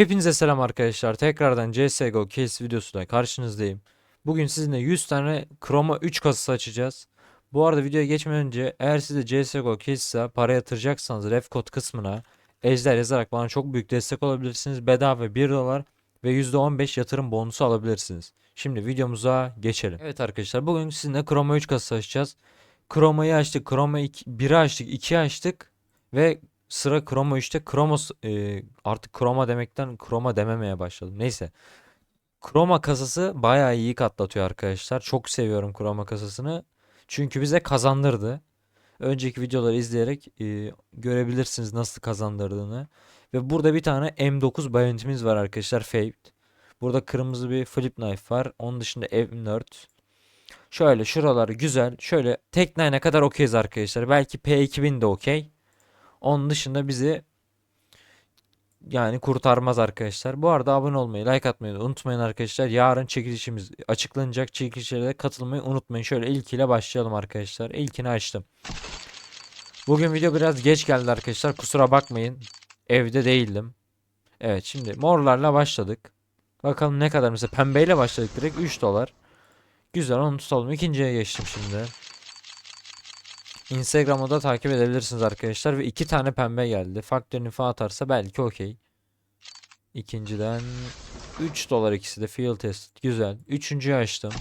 Hepinize selam arkadaşlar. Tekrardan CSGO case videosuyla karşınızdayım. Bugün sizinle 100 tane Chroma 3 kasası açacağız. Bu arada videoya geçmeden önce eğer siz de CSGO case ise para yatıracaksanız ref kod kısmına Ejder yazarak bana çok büyük destek olabilirsiniz. Bedava 1 dolar ve %15 yatırım bonusu alabilirsiniz. Şimdi videomuza geçelim. Evet arkadaşlar bugün sizinle Chroma 3 kasası açacağız. Chroma'yı açtık, Chroma 1'i açtık, 2'yi açtık ve sıra Chroma 3'te Chroma e, artık Chroma demekten Chroma dememeye başladım. Neyse. Chroma kasası bayağı iyi katlatıyor arkadaşlar. Çok seviyorum Chroma kasasını. Çünkü bize kazandırdı. Önceki videoları izleyerek e, görebilirsiniz nasıl kazandırdığını. Ve burada bir tane M9 bayonetimiz var arkadaşlar. Fade. Burada kırmızı bir flip knife var. Onun dışında M4. Şöyle şuraları güzel. Şöyle Tek 9'e kadar okeyiz arkadaşlar. Belki P2000 de okey. Onun dışında bizi yani kurtarmaz arkadaşlar. Bu arada abone olmayı, like atmayı unutmayın arkadaşlar. Yarın çekilişimiz açıklanacak. Çekilişlere katılmayı unutmayın. Şöyle ilkiyle başlayalım arkadaşlar. İlkini açtım. Bugün video biraz geç geldi arkadaşlar. Kusura bakmayın. Evde değildim. Evet şimdi morlarla başladık. Bakalım ne kadar mesela pembeyle başladık direkt 3 dolar. Güzel onu tutalım. İkinciye geçtim şimdi. Instagram'da da takip edebilirsiniz arkadaşlar. Ve iki tane pembe geldi. Faktör nifa atarsa belki okey. İkinciden 3 dolar ikisi de field test. Güzel. Üçüncüyü açtım.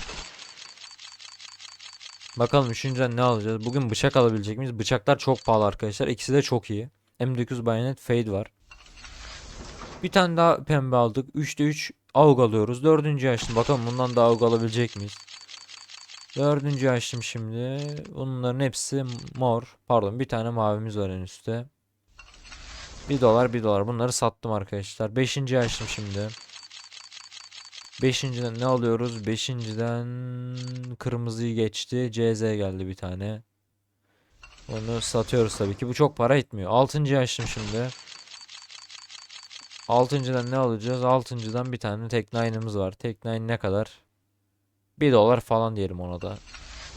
Bakalım üçüncüden ne alacağız? Bugün bıçak alabilecek miyiz? Bıçaklar çok pahalı arkadaşlar. İkisi de çok iyi. M9 Bayonet Fade var. Bir tane daha pembe aldık. 3'te 3 AUG alıyoruz. Dördüncüyü açtım. Bakalım bundan daha AUG alabilecek miyiz? Dördüncü açtım şimdi. Bunların hepsi mor. Pardon bir tane mavimiz var en üstte. 1 dolar 1 dolar. Bunları sattım arkadaşlar. Beşinci açtım şimdi. Beşinciden ne alıyoruz? Beşinciden kırmızıyı geçti. CZ geldi bir tane. Onu satıyoruz tabii ki. Bu çok para etmiyor. Altıncıyı açtım şimdi. Altıncıdan ne alacağız? Altıncıdan bir tane tek nine'ımız var. Tek nine ne kadar? 1 dolar falan diyelim ona da.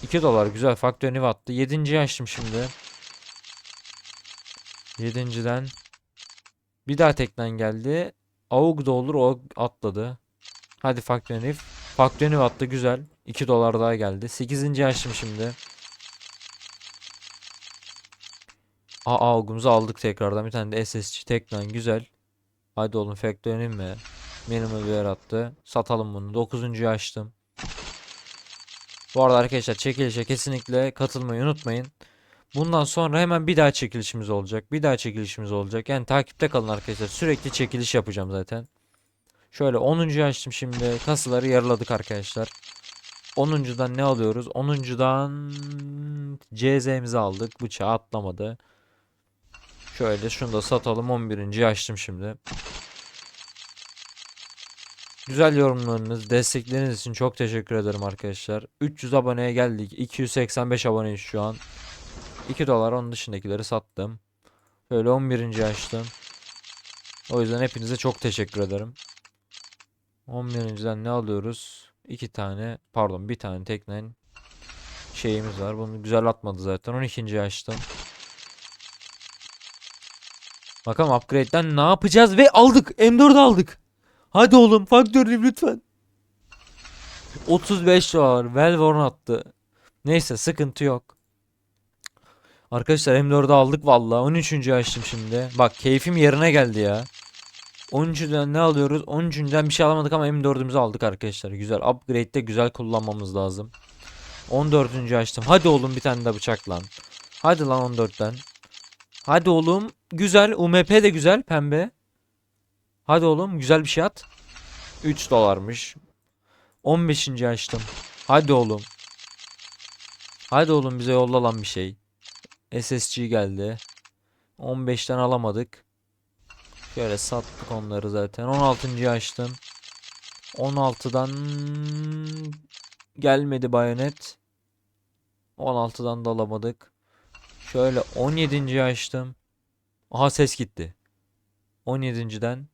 2 dolar güzel faktör nive attı. 7. açtım şimdi. 7.den bir daha tekten geldi. AUG da olur o atladı. Hadi faktör niv. Niv attı güzel. 2 dolar daha geldi. 8. açtım şimdi. Aa AUG'umuzu aldık tekrardan. Bir tane de SSC tekten güzel. Hadi oğlum faktör niv mi? Minimum bir attı. Satalım bunu. 9. açtım. Bu arada arkadaşlar çekilişe kesinlikle katılmayı unutmayın. Bundan sonra hemen bir daha çekilişimiz olacak. Bir daha çekilişimiz olacak. Yani takipte kalın arkadaşlar. Sürekli çekiliş yapacağım zaten. Şöyle 10. açtım şimdi. Kasaları yarıladık arkadaşlar. 10.dan ne alıyoruz? 10.dan CZ'mizi aldık. Bıçağı atlamadı. Şöyle şunu da satalım. 11. açtım şimdi. Güzel yorumlarınız, destekleriniz için çok teşekkür ederim arkadaşlar. 300 aboneye geldik. 285 aboneyiz şu an. 2 dolar onun dışındakileri sattım. Böyle 11. açtım. O yüzden hepinize çok teşekkür ederim. 11.den ne alıyoruz? 2 tane, pardon bir tane teknen şeyimiz var. Bunu güzel atmadı zaten. 12. açtım. Bakalım upgrade'den ne yapacağız ve aldık. M4 aldık. Hadi oğlum faktörlü lütfen. 35 dolar. Velvorn attı. Neyse sıkıntı yok. Arkadaşlar M4'ü aldık valla. 13. açtım şimdi. Bak keyfim yerine geldi ya. 13'den ne alıyoruz? 13'den bir şey alamadık ama M4'ümüzü aldık arkadaşlar. Güzel. Upgrade'de güzel kullanmamız lazım. 14. açtım. Hadi oğlum bir tane de bıçak lan. Hadi lan 14'ten. Hadi oğlum. Güzel. UMP de güzel. Pembe. Hadi oğlum güzel bir şey at. 3 dolarmış. 15. açtım. Hadi oğlum. Hadi oğlum bize yolla lan bir şey. SSG geldi. 15'ten alamadık. Şöyle sattık onları zaten. 16. açtım. 16'dan gelmedi bayonet. 16'dan da alamadık. Şöyle 17. açtım. Aha ses gitti. 17.den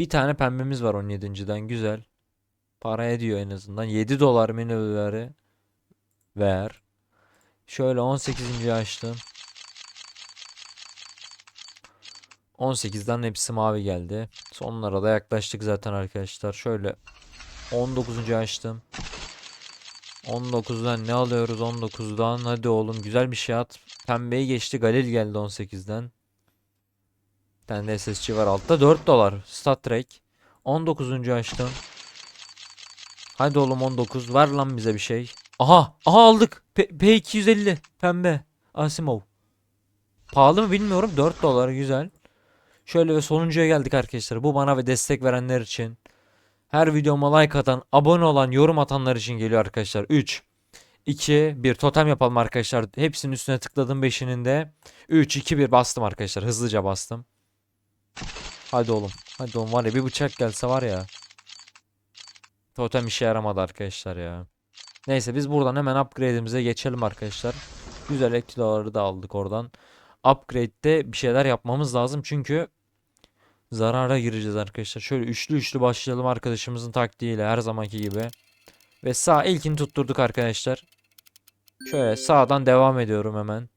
bir tane pembemiz var 17.den güzel. Para ediyor en azından. 7 dolar menüleri ver. Şöyle 18. açtım. 18'den hepsi mavi geldi. Sonlara da yaklaştık zaten arkadaşlar. Şöyle 19. açtım. 19'dan ne alıyoruz 19'dan? Hadi oğlum güzel bir şey at. Pembeyi geçti. Galil geldi 18'den. Tane SSC var altta. 4 dolar. Stat Trek. 19. açtım. Hadi oğlum 19. Ver lan bize bir şey. Aha. Aha aldık. P, P250. Pembe. Asimov. Pahalı mı bilmiyorum. 4 dolar. Güzel. Şöyle ve sonuncuya geldik arkadaşlar. Bu bana ve destek verenler için. Her videoma like atan, abone olan, yorum atanlar için geliyor arkadaşlar. 3, 2, 1. Totem yapalım arkadaşlar. Hepsinin üstüne tıkladım 5'inin de. 3, 2, 1 bastım arkadaşlar. Hızlıca bastım. Hadi oğlum. Hadi oğlum var ya bir bıçak gelse var ya. Totem işe yaramadı arkadaşlar ya. Neyse biz buradan hemen upgrade'imize geçelim arkadaşlar. Güzel ekloları da aldık oradan. Upgrade'de bir şeyler yapmamız lazım çünkü zarara gireceğiz arkadaşlar. Şöyle üçlü üçlü başlayalım arkadaşımızın taktiğiyle her zamanki gibi. Ve sağ ilkini tutturduk arkadaşlar. Şöyle sağdan devam ediyorum hemen.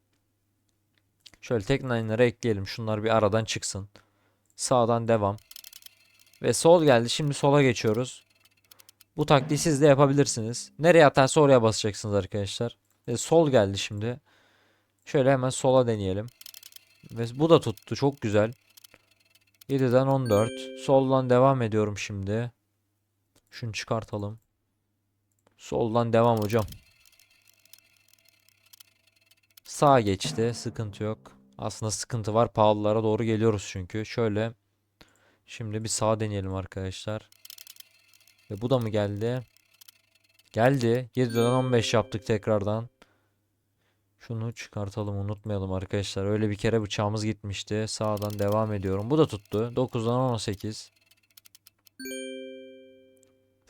Şöyle tek ekleyelim. Şunlar bir aradan çıksın. Sağdan devam. Ve sol geldi. Şimdi sola geçiyoruz. Bu taktiği siz de yapabilirsiniz. Nereye atarsa oraya basacaksınız arkadaşlar. Ve sol geldi şimdi. Şöyle hemen sola deneyelim. Ve bu da tuttu. Çok güzel. 7'den 14. Soldan devam ediyorum şimdi. Şunu çıkartalım. Soldan devam hocam. Sağ geçti. Sıkıntı yok. Aslında sıkıntı var. Pahalılara doğru geliyoruz çünkü. Şöyle. Şimdi bir sağ deneyelim arkadaşlar. Ve bu da mı geldi? Geldi. 7'den 15 yaptık tekrardan. Şunu çıkartalım unutmayalım arkadaşlar. Öyle bir kere bıçağımız gitmişti. Sağdan devam ediyorum. Bu da tuttu. 9'dan 18.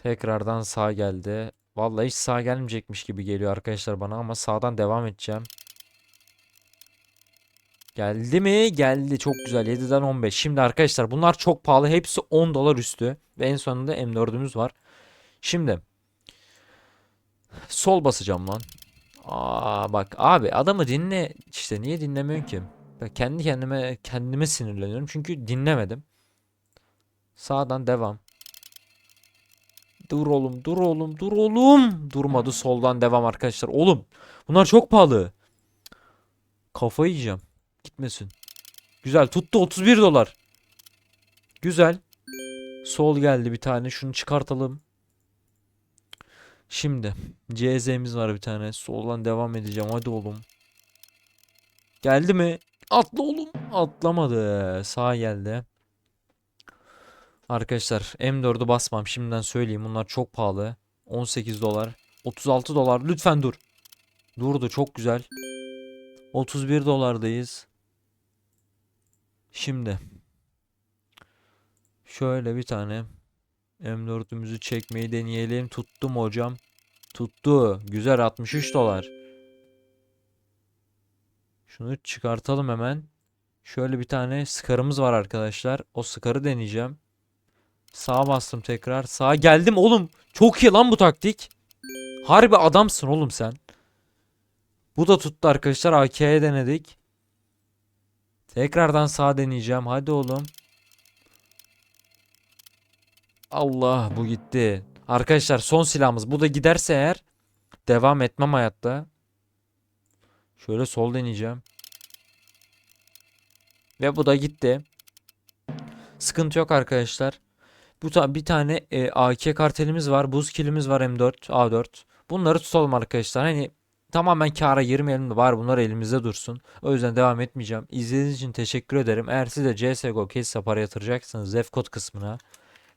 Tekrardan sağ geldi. Vallahi hiç sağ gelmeyecekmiş gibi geliyor arkadaşlar bana ama sağdan devam edeceğim. Geldi mi? Geldi. Çok güzel. 7'den 15. Şimdi arkadaşlar bunlar çok pahalı. Hepsi 10 dolar üstü. Ve en sonunda M4'ümüz var. Şimdi sol basacağım lan. Aa bak abi adamı dinle işte niye dinlemiyorsun ki? Ben kendi kendime kendime sinirleniyorum çünkü dinlemedim. Sağdan devam. Dur oğlum, dur oğlum, dur oğlum. Durmadı soldan devam arkadaşlar. Oğlum, bunlar çok pahalı. Kafayı yiyeceğim. Gitmesin. Güzel, tuttu 31 dolar. Güzel. Sol geldi bir tane. Şunu çıkartalım. Şimdi CZ'miz var bir tane. Soldan devam edeceğim. Hadi oğlum. Geldi mi? Atla oğlum. Atlamadı. Sağ geldi. Arkadaşlar M4'ü basmam. Şimdiden söyleyeyim. Bunlar çok pahalı. 18 dolar. 36 dolar. Lütfen dur. Durdu. Çok güzel. 31 dolardayız. Şimdi. Şöyle bir tane M4'ümüzü çekmeyi deneyelim. Tuttum hocam. Tuttu. Güzel 63 dolar. Şunu çıkartalım hemen. Şöyle bir tane skarımız var arkadaşlar. O skarı deneyeceğim. Sağa bastım tekrar. Sağa geldim oğlum. Çok iyi lan bu taktik. Harbi adamsın oğlum sen. Bu da tuttu arkadaşlar. AK'ye denedik. Tekrardan sağ deneyeceğim. Hadi oğlum. Allah bu gitti. Arkadaşlar son silahımız. Bu da giderse eğer devam etmem hayatta. Şöyle sol deneyeceğim. Ve bu da gitti. Sıkıntı yok arkadaşlar. Bu ta bir tane e, AK kartelimiz var. Buz kilimiz var M4, A4. Bunları tutalım arkadaşlar. Hani tamamen kâra girmeyelim de var bunlar elimizde dursun. O yüzden devam etmeyeceğim. İzlediğiniz için teşekkür ederim. Eğer siz de CSGO case para yatıracaksanız Zef kod kısmına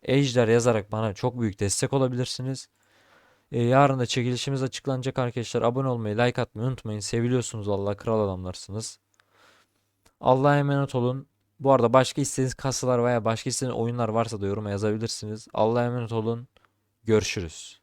Ejder yazarak bana çok büyük destek olabilirsiniz. Ee, yarın da çekilişimiz açıklanacak arkadaşlar. Abone olmayı, like atmayı unutmayın. Seviliyorsunuz Allah kral adamlarsınız. Allah'a emanet olun. Bu arada başka istediğiniz kasalar veya başka istediğiniz oyunlar varsa da yoruma yazabilirsiniz. Allah'a emanet olun. Görüşürüz.